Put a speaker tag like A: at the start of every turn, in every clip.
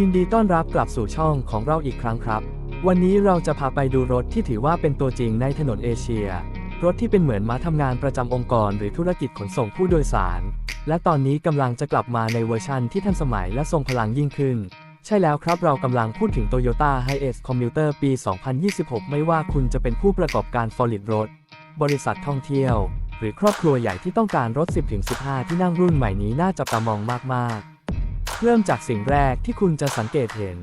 A: ยินดีต้อนรับกลับสู่ช่องของเราอีกครั้งครับ วันนี้เราจะพาไปดูรถที่ถือว่าเป็นตัวจริงในถนนเอเชีย รถที่เป็นเหมือนม้าทำงานประจำองค์กร หรือธุรกิจขนส่งผู้โดยสาร และตอนนี้กำลังจะกลับมาในเวอร์ชันที่ทันสมัยและทรงพลังยิ่งขึ้น ใช่แล้วครับเรากำลังพูดถึง Toyota Hiace Commuter ปี 2026 ไม่ว่าคุณจะเป็นผู้ประกอบการฟอริดรถ บริษัทท่องเที่ยว หรือครอบครัวใหญ่ที่ต้องการรถ 10-15 ที่นั่งรุ่นใหม่นี้น่าจับตามองมากๆ เริ่มจากสิ่งแรกที่คุณจะสังเกตเห็น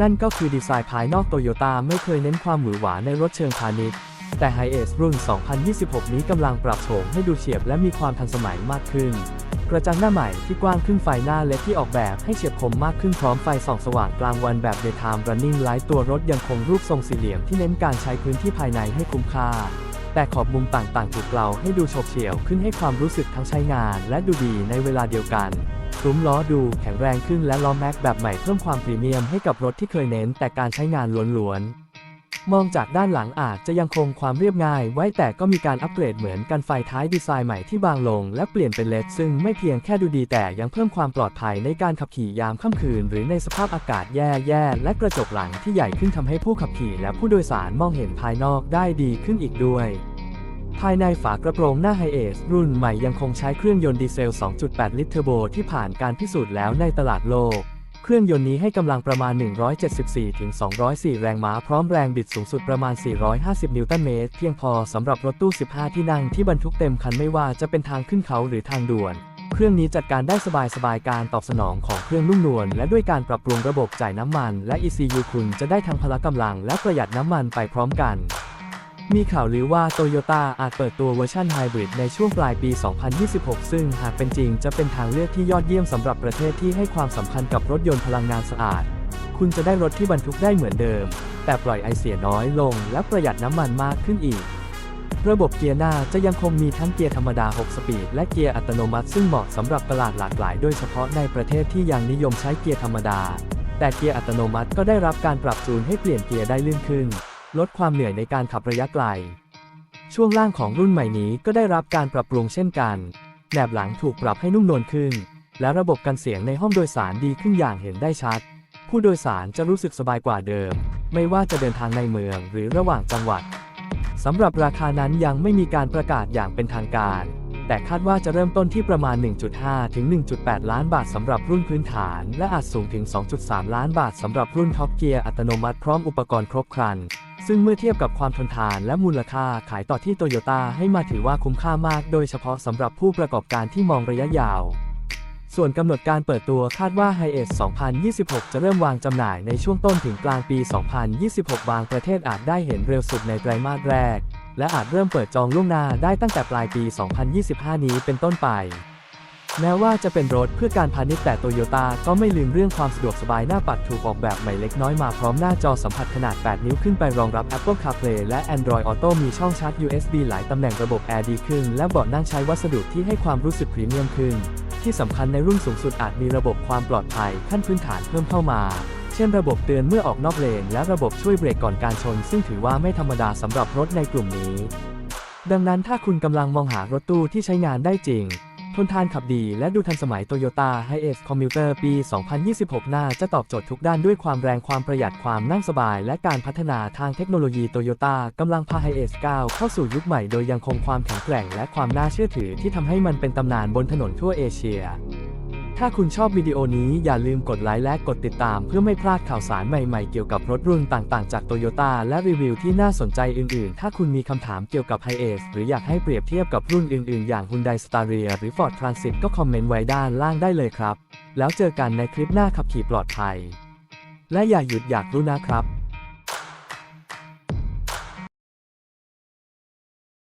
A: นั่นก็คือดีไซน์ภายนอกโตโยต้าไม่เคยเน้นความหวือหวาในรถเชิงพาณิชย์ แต่ h i a c e รุ่น 2026 นี้กำลังปรับโฉมให้ดูเฉียบและมีความทันสมัยมากขึ้น กระจังหน้าใหม่ที่กว้างขึ้นไฟหน้าเล็กที่ออกแบบให้เฉียบคมมากขึ้นพร้อมไฟส่องสว่างกลางวันแบบ Daytime Running Light ตัวรถยังคงรูปทรงสี่เหลี่ยมที่เน้นการใช้พื้นที่ภายในให้คุ้มค่า แต่ขอบมุมต่างๆถูกเกลาให้ดูโฉบเฉี่ยวขึ้นให้ความรู้สึกทั้งใช้งาน และดูดีในเวลาเดียวกันซุ้มล้อดูแข็งแรงขึ้นและล้อแม็กแบบใหม่เพิ่มความพรีเมียมให้กับรถที่เคยเน้นแต่การใช้งานล้วนๆ มองจากด้านหลังอาจจะยังคงความเรียบง่าย ไว้แต่ก็มีการอัปเกรดเหมือนกันไฟท้ายดีไซน์ใหม่ที่บางลง และเปลี่ยนเป็นเลดซึ่งไม่เพียงแค่ดูดีแต่ยังเพิ่มความปลอดภัยในการขับขี่ยามค่ำคืน หรือในสภาพอากาศแย่ๆและกระจกหลังที่ใหญ่ขึ้นทำให้ผู้ขับขี่และผู้โดยสารมองเห็นภายนอกได้ดีขึ้นอีกด้วย ภายในฝากระโปรงหน้าไฮเอสรุ่นใหม่ยังคงใช้เครื่องยนต์ดีเซล 2.8 ลิตรเทอร์โบที่ผ่านการพิสูจน์แล้วในตลาดโลก เครื่องยนต์นี้ให้กำลังประมาณ 174-204 แรงม้าพร้อมแรงบิดสูงสุดประมาณ 450 นิวตันเมตร เพียงพอสำหรับรถตู้ 15 ที่นั่งที่บรรทุกเต็มคันไม่ว่าจะเป็นทางขึ้นเขาหรือทางด่วน เครื่องนี้จัดการได้สบายๆการตอบสนองของเครื่องนุ่มนวลและด้วยการปรับปรุงระบบจ่ายน้ำมัน และ ECU คุณจะได้ทั้งพละกำลังและประหยัดน้ำมันไปพร้อมกัน มีข่าวลือว่าโตโยต้าอาจเปิดตัวเวอร์ชันไฮบริดในช่วงปลายปี 2026 ซึ่งหากเป็นจริงจะเป็นทางเลือกที่ยอดเยี่ยมสำหรับประเทศที่ให้ความสำคัญกับรถยนต์พลังงานสะอาด คุณจะได้รถที่บรรทุกได้เหมือนเดิม แต่ปล่อยไอเสียน้อยลงและประหยัดน้ำมันมากขึ้นอีก ระบบเกียร์หน้าจะยังคงมีทั้งเกียร์ธรรมดา 6 สปีด และเกียร์อัตโนมัติซึ่งเหมาะสำหรับตลาดหลากหลาย โดยเฉพาะในประเทศที่ยังนิยมใช้เกียร์ธรรมดา แต่เกียร์อัตโนมัติก็ได้รับการปรับจูนให้เปลี่ยนเกียร์ได้ลื่นขึ้น ลดความเหนื่อยในการขับระยะไกล ช่วงล่างของรุ่นใหม่นี้ก็ได้รับการปรับปรุงเช่นกัน แหนบหลังถูกปรับให้นุ่มนวลขึ้น และระบบกันเสียงในห้องโดยสารดีขึ้นอย่างเห็นได้ชัด ผู้โดยสารจะรู้สึกสบายกว่าเดิม ไม่ว่าจะเดินทางในเมืองหรือระหว่างจังหวัดสำหรับราคานั้นยังไม่มีการประกาศอย่างเป็นทางการ แต่คาดว่าจะเริ่มต้นที่ประมาณ 1.5 ถึง 1.8 ล้านบาทสำหรับรุ่นพื้นฐาน และอาจสูงถึง 2.3 ล้านบาทสำหรับรุ่นท็อปเกียร์อัตโนมัติพร้อมอุปกรณ์ครบครัน ซึ่งเมื่อเทียบกับความทนทานและมูลค่าขายต่อที่โตโยต้าให้มาถือว่าคุ้มค่ามาก โดยเฉพาะสำหรับผู้ประกอบการที่มองระยะยาว ส่วนกำหนดการเปิดตัวคาดว่า h i a c e 2026 จะเริ่มวางจำหน่ายในช่วงต้นถึงกลางปี 2026 บางประเทศอาจได้เห็นเร็วสุดในไตรมาสแรก และอาจเริ่มเปิดจองล่วงหน้าได้ตั้งแต่ปลายปี 2025 นี้เป็นต้นไป แม้ว่าจะเป็นรถเพื่อการพาณิชย์แต่โตโยต้าก็ไม่ลืมเรื่องความสะดวกสบายหน้าปัดถูกออกแบบใหม่เล็กน้อยมาพร้อมหน้าจอสัมผัสขนาด 8 นิ้วขึ้นไปรองรับ Apple CarPlay และ Android Auto มีช่องชาร์จ USB หลายตำแหน่งระบบแอร์ดีขึ้น และเบาะนั่งใช้วัสดุที่ให้ความรู้สึกพรีเมียมขึ้น ที่สำคัญในรุ่นสูงสุดอาจมีระบบความปลอดภัยขั้นพื้นฐานเพิ่มเข้ามา เช่นระบบเตือนเมื่อออกนอกเลน และระบบช่วยเบรกก่อนการชน ซึ่งถือว่าไม่ธรรมดาสำหรับรถในกลุ่มนี้ ดังนั้นถ้าคุณกำลังมองหารถตู้ที่ใช้งานได้จริง ทนทานขับดีและดูทันสมัย Toyota Hiace Commuter ปี 2026 น่าจะตอบโจทย์ทุกด้านด้วยความแรงความประหยัดความนั่งสบาย และการพัฒนาทางเทคโนโลยี Toyota กำลังพา Hiace ก้าวเข้าสู่ยุคใหม่โดยยังคงความแข็งแกร่ง และความน่าเชื่อถือที่ทำให้มันเป็นตำนานบนถนนทั่วเอเชีย ถ้าคุณชอบวิดีโอนี้อย่าลืมกดไลค์และกดติดตามเพื่อไม่พลาดข่าวสารใหม่ๆ เกี่ยวกับรถรุ่นต่างๆ จากโตโยต้าและรีวิวที่น่าสนใจอื่นๆ ถ้าคุณมีคำถามเกี่ยวกับ h i a c e หรืออยากให้เปรียบเทียบกับรุ่นอื่นๆ อย่าง Hyundai Staria หรือ Ford Transit ก็คอมเมนต์ไว้ด้านล่างได้เลยครับ แล้วเจอกันในคลิปหน้าขับขี่ปลอดภัย และอย่าหยุดอยากรู้นะครับ